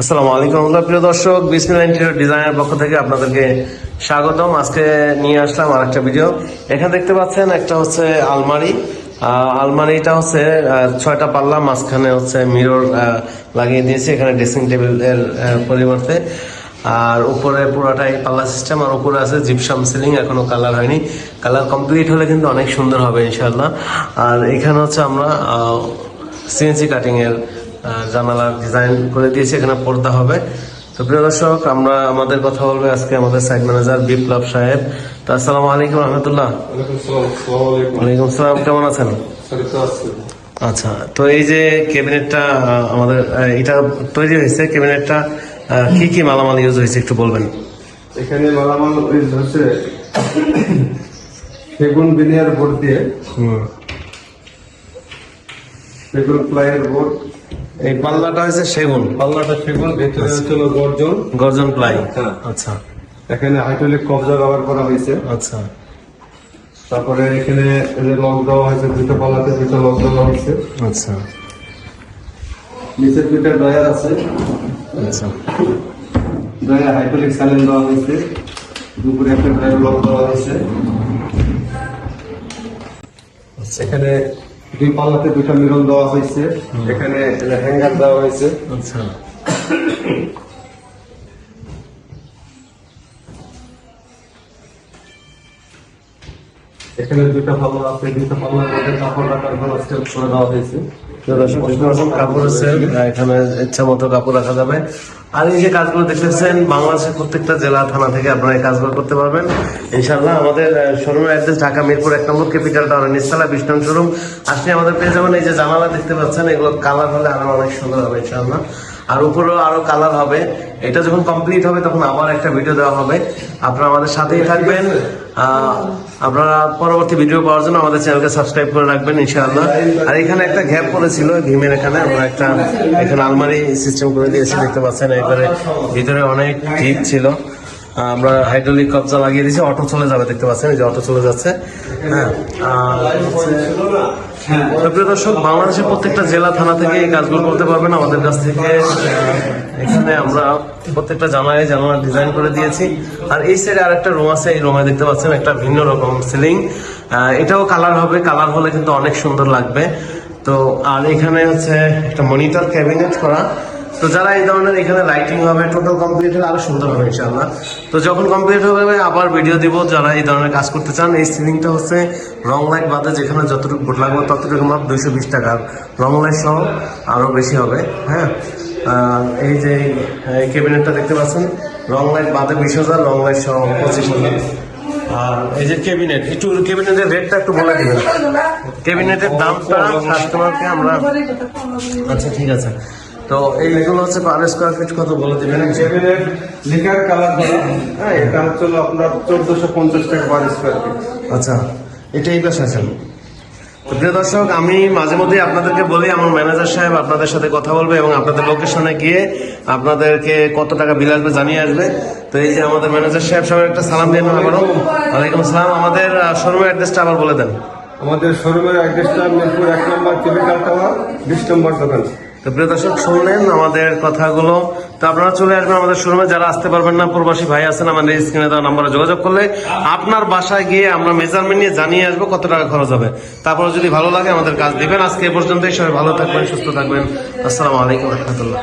আসসালামু আলাইকুম রহমতুল্লাহ। প্রিয় দর্শক বিসমিল্লাহ ইন্টেরিয়র ডিজাইনের পক্ষ থেকে আপনাদেরকে স্বাগতম। আজকে নিয়ে আসলাম আরেকটা ভিডিও। এখানে দেখতে পাচ্ছেন একটা হচ্ছে আলমারি। আলমারিটা হচ্ছে ছয়টা পাল্লা মাঝখানে হচ্ছে মিরর লাগিয়ে দিয়েছে এখানে ড্রেসিং টেবিলের পরিবর্তে। আর উপরে পুরোটাই পাল্লা সিস্টেম আর উপরে আছে জিপসাম সিলিং এখনও কালার হয়নি। কালার কমপ্লিট হলে কিন্তু অনেক সুন্দর হবে ইনশাল্লাহ আর এখানে হচ্ছে আমরা সিএনসি কাটিং এর আহ, জানালার ডিজাইন করে দিয়েছি এখানে পর্দা হবে। তো প্রিয় দর্শক আমরা আমাদের কথা বলবে আজকে আমাদের সাইড ম্যানেজার বিপ্লব সাহেব। তো আসসালামু আলাইকুম রহমতুল্লাহ। ওয়ালাইকুম আসসালাম, কেমন আছেন। আচ্ছা তো এই যে ক্যাবিনেটটা আমাদের এটা তৈরি হয়েছে ক্যাবিনেটটা কি কি মালামাল ইউজ হয়েছে একটু বলবেন? এখানে মালামাল ইউজ হয়েছে সেগুন বিনিয়ার বোর্ড দিয়ে। হুম। সেগুন প্লাইয়ের বোর্ড। এই পাল্লাটা হয়েছে সেগুন। পাল্লাটা সেগুন ভেতরে হচ্ছিল গর্জন। গর্জন প্লাই হ্যাঁ। আচ্ছা। এখানে হাইড্রোলিক কবজা ব্যবহার করা হয়েছে। আচ্ছা। তারপরে এখানে যে লক দেওয়া হয়েছে দুটো পাল্লাতে দুটো লক দেওয়া হয়েছে। আচ্ছা। নিচে দুইটা ডয়ার আছে। আচ্ছা। ডয়ার হাইড্রোলিক স্যালেন দেওয়া হয়েছে। দুপুরে একটা ডয়ার লক দেওয়া হয়েছে। এখানে দুই পাল্লাতে দুইটা মিরন দেওয়া হয়েছে। এখানে হ্যাঙ্গার দেওয়া হয়েছে। আচ্ছা। এখানে দুইটা পাল্লা আছে দুইটা পাল্লার মধ্যে কাপড় রাখার জন্য স্টেপ করে দেওয়া হয়েছে। কাপড় আছে। এখানে ইচ্ছা মতো কাপড় রাখা যাবে। আর এই যে কাজগুলো দেখতেছেন, বাংলাদেশের প্রত্যেকটা জেলা, থানা থেকে আপনারা এই কাজগুলো করতে পারবেন। ইনশাল্লাহ আমাদের শোরুমের অ্যাড্রেস ঢাকা মিরপুর এক নম্বর ক্যাপিটাল টাউন নিস্তালা বিষ্ণু শোরুম আসলে আমাদের পেয়ে যাবেন এই যে জানালা দেখতে পাচ্ছেন এগুলো কালার হলে আরও অনেক সুন্দর হবে ইনশাল্লাহ আর উপরেও আরও কালার হবে। এটা যখন কমপ্লিট হবে, তখন আবার একটা ভিডিও দেওয়া হবে। আপনারা আমাদের সাথেই থাকবেন। আপনারা পরবর্তী ভিডিও পাওয়ার জন্য আমাদের চ্যানেলকে সাবস্ক্রাইব করে রাখবেন, ইনশাআল্লাহ। আর এখানে একটা গ্যাপ পড়েছিল, ভীমের এখানে। আমরা একটা, এখানে আলমারি সিস্টেম করে দিয়েছি, দেখতে পাচ্ছেন এবারে ভিতরে অনেক ঠিক ছিল। আমরা হাইড্রোলিক কবজা লাগিয়ে দিয়েছি অটো চলে যাবে, দেখতে পাচ্ছেন যে অটো চলে যাচ্ছে। হ্যাঁ আর প্রিয় দর্শক, বাংলাদেশের প্রত্যেকটা জেলা, থানা থেকে এই কাজগুলো করতে পারবেন আমাদের কাছ থেকে এখানে আমরা প্রত্যেকটা জানালায় জানালা ডিজাইন করে দিয়েছি। আর এই সাইডে আরেকটা রুম আছে, এই রুমে দেখতে পাচ্ছেন, একটা ভিন্ন রকম সিলিং এটাও কালার হবে কালার হলে কিন্তু অনেক সুন্দর লাগবে। তো, আর এখানে হচ্ছে একটা মনিটর ক্যাবিনেট করা। তো যারা এই ধরনের এখানে লাইটিং হবে টোটাল কমপ্লিট হলে আরও সুন্দর হবে ইনশাআল্লাহ। তো যখন কমপ্লিট হবে আবার ভিডিও দিব যারা এই ধরনের কাজ করতে চান। এই সিলিংটা হচ্ছে রং লাইট বাদে যেখানে যতটুকু বোর্ড লাগবে ততটুকু মাপ দুইশো বিশ টাকা রং লাইট সহ আরও বেশি হবে হ্যাঁ? আর এই যে এই ক্যাবিনেটটা দেখতে পাচ্ছেন রং লাইট বাদে বিশ হাজার রং লাইট সহ পঁচিশ হাজার। আর এই যে ক্যাবিনেট একটু ক্যাবিনেটের রেটটা একটু বলে দিবেন। ক্যাবিনেটের দামটা কাস্টমারকে আমরা আচ্ছা ঠিক আছে। তো এইগুলো হচ্ছে পার স্কোয়ার ফিট কত বলে দিবেন? সেখানে লিকার কালার হ্যাঁ এটা হচ্ছে আপনার চোদ্দশো পঞ্চাশ টাকা পার স্কোয়ার ফিট আচ্ছা এটা এই পাশে আছেন তো প্রিয় দর্শক আমি মাঝে মধ্যে আপনাদেরকে বলি আমার ম্যানেজার সাহেব আপনাদের সাথে কথা বলবে এবং আপনাদের লোকেশনে গিয়ে আপনাদেরকে কত টাকা বিল আসবে জানিয়ে আসবে। তো এই যে আমাদের ম্যানেজার সাহেব সবাই একটা সালাম দিয়ে নেওয়া করো। ওয়ালাইকুম সালাম আমাদের শোরুমের অ্যাড্রেসটা আবার বলে দেন। আমাদের শোরুমের অ্যাড্রেসটা মিরপুর এক নম্বর কেমিক্যাল টাওয়ার বিশ নম্বর দোকান। তো প্রিয় দর্শক, শুনলেন আমাদের কথাগুলো। তো আপনারা চলে আসবেন আমাদের শোরুমে। যারা আসতে পারবেন না, প্রবাসী ভাই আছেন, আমাদের স্ক্রিনে দেওয়া নাম্বারে যোগাযোগ করলে আপনার বাসায় গিয়ে আমরা মেজারমেন্ট নিয়ে জানিয়ে আসব কত টাকা খরচ হবে। তারপর যদি ভালো লাগে আমাদের কাজ দিবেন। আজকে এ পর্যন্তই। সবাই ভালো থাকবেন, সুস্থ থাকবেন। আসসালামু আলাইকুম রহমতুল্লাহ।